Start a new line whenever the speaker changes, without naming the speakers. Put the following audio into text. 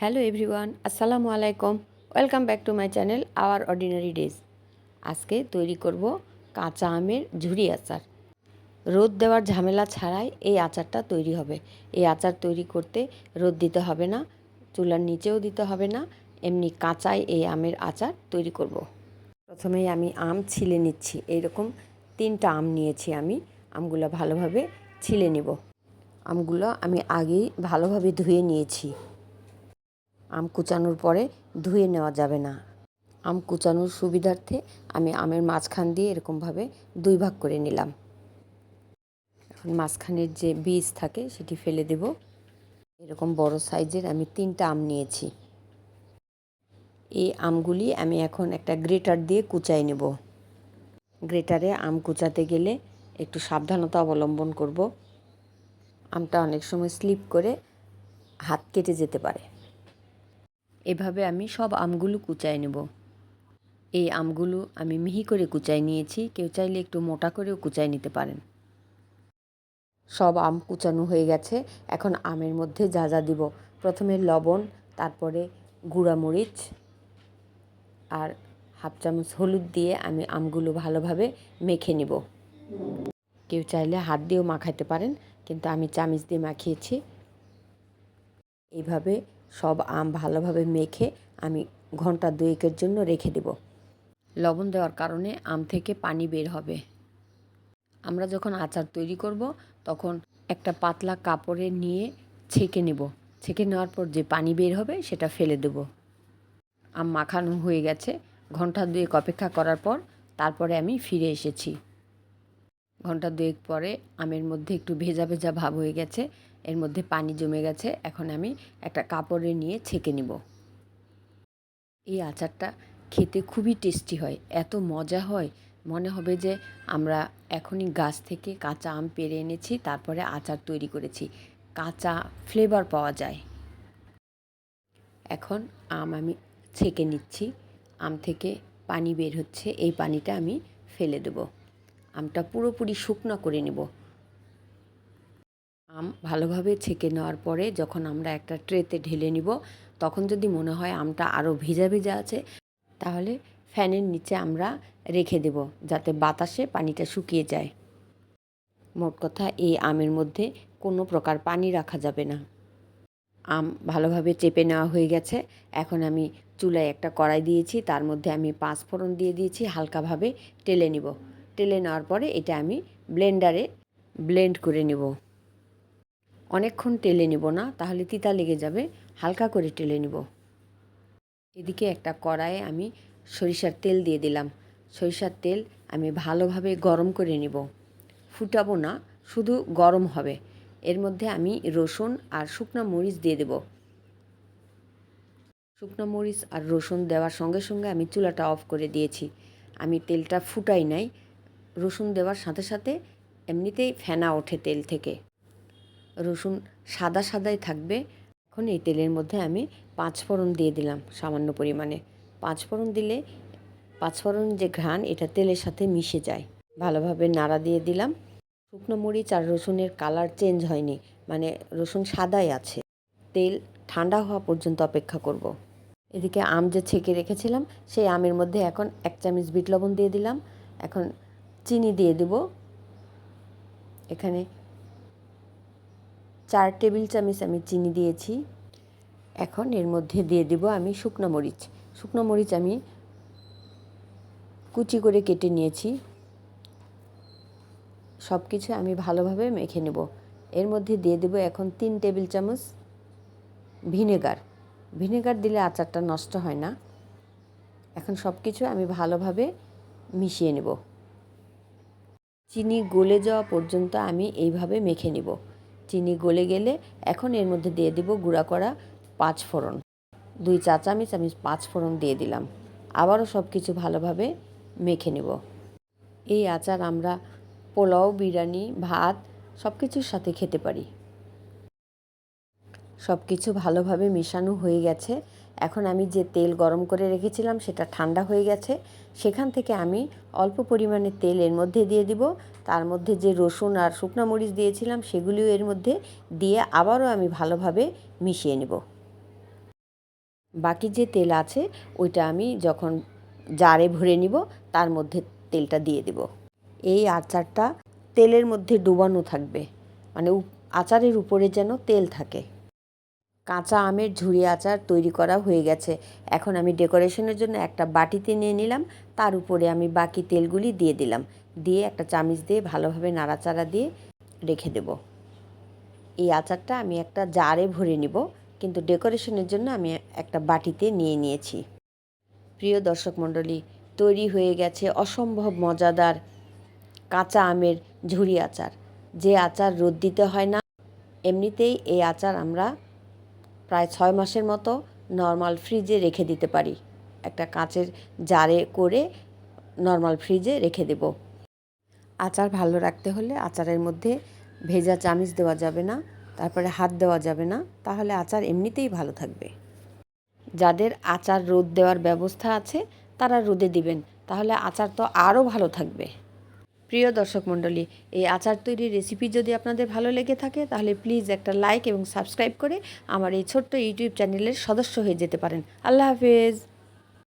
Hello everyone, আসসালামু আলাইকুম। Welcome back to my channel our ordinary days. আজকে তৈরি করব কাঁচা আমের ঝুরি আচার। রোদ দেওয়ার ঝামেলা ছাড়াই এই আচারটা তৈরি হবে। এই আচার তৈরি করতে রোদ দিতে হবে না, চুলার নিচেও দিতে হবে না, এমনি কাঁচাই এই আমের আচার তৈরি করব। প্রথমেই আমি আম ছিলে নিচ্ছি। এইরকম তিনটা আম নিয়েছি আমি। আমগুলো ভালোভাবে ছিলে নেব। আমগুলো আমি আগেই ভালোভাবে ধুয়ে নিয়েছি। আম কুচানোর পরে ধুয়ে নেওয়া যাবে না। আম কুচানোর সুবিধার্থে আমি আমের মাঝখান দিয়ে এরকমভাবে দুই ভাগ করে নিলাম। এখন মাঝখানের যে বীজ থাকে সেটি ফেলে দেব। এরকম বড় সাইজের আমি তিনটা আম নিয়েছি। এই আমগুলি আমি এখন একটা গ্রেটার দিয়ে কুচাই নেব। গ্রেটারে আম কুচাতে গেলে একটু সাবধানতা অবলম্বন করব। আমটা অনেক সময় স্লিপ করে হাত কেটে যেতে পারে। এভাবে আমি সব আমগুলো কুচাই নেব। এই আমগুলো আমি মিহি করে কুচাই নিয়েছি, কেউ চাইলে একটু মোটা করেও কুচাই নিতে পারেন। সব আম কুচানো হয়ে গেছে, এখন আমের মধ্যে যা যা দিব। প্রথমে লবণ, তারপরে গুঁড়ামরিচ আর হাফ চামচ হলুদ দিয়ে আমি আমগুলো ভালোভাবে মেখে নিব। কেউ চাইলে হাত দিয়েও মাখাইতে পারেন, কিন্তু আমি চামিচ দিয়ে মাখিয়েছি। এইভাবে সব আম ভালোভাবে মেখে আমি ঘণ্টা দুয়েকের জন্য রেখে দেব। লবণ দেওয়ার কারণে আম থেকে পানি বের হবে। আমরা যখন আচার তৈরি করব, তখন একটা পাতলা কাপড়ে নিয়ে ছেঁকে নেব। ছেঁকে নেওয়ার পর যে পানি বের হবে, সেটা ফেলে দেব। আম মাখানো হয়ে গেছে। ঘণ্টা দুয়েক অপেক্ষা করার পর তারপরে আমি ফিরে এসেছি। ঘণ্টা দুয়েক পরে আমের মধ্যে একটু ভেজা ভেজা ভাব হয়ে গেছে। এর মধ্যে পানি জমে গেছে। এখন আমি একটা কাপড়ে নিয়ে ছেঁকে নিব। এই আচারটা খেতে খুবই টেস্টি হয়, এত মজা হয়। মনে হবে যে আমরা এখনই গাছ থেকে কাঁচা আম পেরে এনেছি, তারপরে আচার তৈরি করেছি। কাঁচা ফ্লেভার পাওয়া যায়। এখন আম আমি ছেঁকে নিচ্ছি। আম থেকে পানি বের হচ্ছে, এই পানিটা আমি ফেলে দেব। আমটা পুরোপুরি শুকনো করে নেব। আম ভালোভাবে ছেঁকে নেওয়ার পরে যখন আমরা একটা ট্রেতে ঢেলে নিব, তখন যদি মনে হয় আমটা আরও ভিজা ভিজা আছে, তাহলে ফ্যানের নিচে আমরা রেখে দেব যাতে বাতাসে পানিটা শুকিয়ে যায়। মোট কথা, এই আমের মধ্যে কোনো প্রকার পানি রাখা যাবে না। আম ভালোভাবে চেপে নেওয়া হয়ে গেছে। এখন আমি চুলায় একটা কড়াই দিয়েছি, তার মধ্যে আমি পাঁচ ফোড়ন দিয়ে দিয়েছি, হালকাভাবে টেলে নিব। টেলে নেওয়ার পরে এটা আমি ব্লেন্ডারে ব্লেন্ড করে নেব। অনেকক্ষণ টেলে নিব না, তাহলে তিতা লেগে যাবে, হালকা করে টেলে নিব। এদিকে একটা কড়াইয়ে আমি সরিষার তেল দিয়ে দিলাম। সরিষার তেল আমি ভালোভাবে গরম করে নিব। ফুটাবো না, শুধু গরম হবে। এর মধ্যে আমি রসুন আর শুকনো মরিচ দিয়ে দেব। শুকনো মরিচ আর রসুন দেওয়ার সঙ্গে সঙ্গে আমি চুলাটা অফ করে দিয়েছি। আমি তেলটা ফুটাই নাই। রসুন দেওয়ার সাথে সাথে এমনিতেই ফেনা ওঠে তেল থেকে। রসুন সাদা সাদাই থাকবে। এখন এই তেলের মধ্যে আমি পাঁচ ফোড়ন দিয়ে দিলাম সামান্য পরিমাণে। পাঁচ ফোড়ন দিলে, পাঁচ ফোড়ন যে ঘ্রাণ, এটা তেলের সাথে মিশে যায়। ভালোভাবে নাড়া দিয়ে দিলাম। শুকনো মরিচ আর রসুনের কালার চেঞ্জ হয়নি মানে রসুন সাদাই আছে। তেল ঠান্ডা হওয়া পর্যন্ত অপেক্ষা করব। এদিকে আম যে ছেঁকে রেখেছিলাম, সেই আমের মধ্যে এখন এক চামচ বিট লবণ দিয়ে দিলাম। এখন চিনি দিয়ে দেব। এখানে চার টেবিল চামচ আমি চিনি দিয়েছি। এখন এর মধ্যে দিয়ে দেব আমি শুকনো মরিচ। শুকনো মরিচ আমি কুচি করে কেটে নিয়েছি। সব কিছু আমি ভালোভাবে মেখে নেব। এর মধ্যে দিয়ে দেব এখন তিন টেবিল চামচ ভিনেগার। ভিনেগার দিলে আচারটা নষ্ট হয় না। এখন সব কিছু আমি ভালোভাবে মিশিয়ে নেব। চিনি গলে যাওয়া পর্যন্ত আমি এইভাবে মেখে নেব। চিনি গলে গেলে এখন এর মধ্যে দিয়ে দিব গুঁড়া করা পাঁচ ফোড়ন। দুই চা চামচ আমি পাঁচ ফোড়ন দিয়ে দিলাম। আবারও সব কিছু ভালোভাবে মেখে নেব। এই আচার আমরা পোলাও, বিরিয়ানি, ভাত সব কিছুর সাথে খেতে পারি। সব কিছু ভালোভাবে মেশানো হয়ে গেছে। এখন আমি যে তেল গরম করে রেখেছিলাম সেটা ঠান্ডা হয়ে গেছে। সেখান থেকে আমি অল্প পরিমাণে তেল এর মধ্যে দিয়ে দিব। তার মধ্যে যে রসুন আর শুকনো মরিচ দিয়েছিলাম সেগুলিও এর মধ্যে দিয়ে আবারও আমি ভালোভাবে মিশিয়ে নেব। বাকি যে তেল আছে ওইটা আমি যখন জারে ভরে নিব তার মধ্যে তেলটা দিয়ে দেব। এই আচারটা তেলের মধ্যে ডুবানো থাকবে। মানে আচারের উপরে যেন তেল থাকে। কাঁচা আমের ঝুরি আচার তৈরি করা হয়ে গেছে। এখন আমি ডেকোরেশনের জন্য একটা বাটিতে নিয়ে নিলাম, তার উপরে আমি বাকি তেলগুলি দিয়ে দিলাম। দিয়ে একটা চামিচ দিয়ে ভালোভাবে নাড়াচাড়া দিয়ে রেখে দেব। এই আচারটা আমি একটা জারে ভরে নিব, কিন্তু ডেকোরেশনের জন্য আমি একটা বাটিতে নিয়ে নিয়েছি। প্রিয় দর্শক মণ্ডলী, তৈরি হয়ে গেছে অসম্ভব মজাদার কাঁচা আমের ঝুরি আচার। যে আচার রোদ দিতে হয় না, এমনিতেই এই আচার আমরা প্রায় ছয় মাসের মতো নর্মাল ফ্রিজে রেখে দিতে পারি। একটা কাঁচের জারে করে নর্মাল ফ্রিজে রেখে দেব। আচার ভালো রাখতে হলে আচারের মধ্যে ভেজা চামিচ দেওয়া যাবে না, তারপরে হাত দেওয়া যাবে না, তাহলে আচার এমনিতেই ভালো থাকবে। যাদের আচার রোদ দেওয়ার ব্যবস্থা আছে, তারা রোদে দিবেন, তাহলে আচার তো আরও ভালো থাকবে। প্রিয় দর্শক মণ্ডলী, এই আচার তৈরির রেসিপি যদি আপনাদের ভালো লেগে থাকে, তাহলে প্লিজ একটা লাইক এবং সাবস্ক্রাইব করে আমার এই ছোট্ট ইউটিউব চ্যানেলের সদস্য হয়ে যেতে পারেন। আল্লাহ হাফেজ।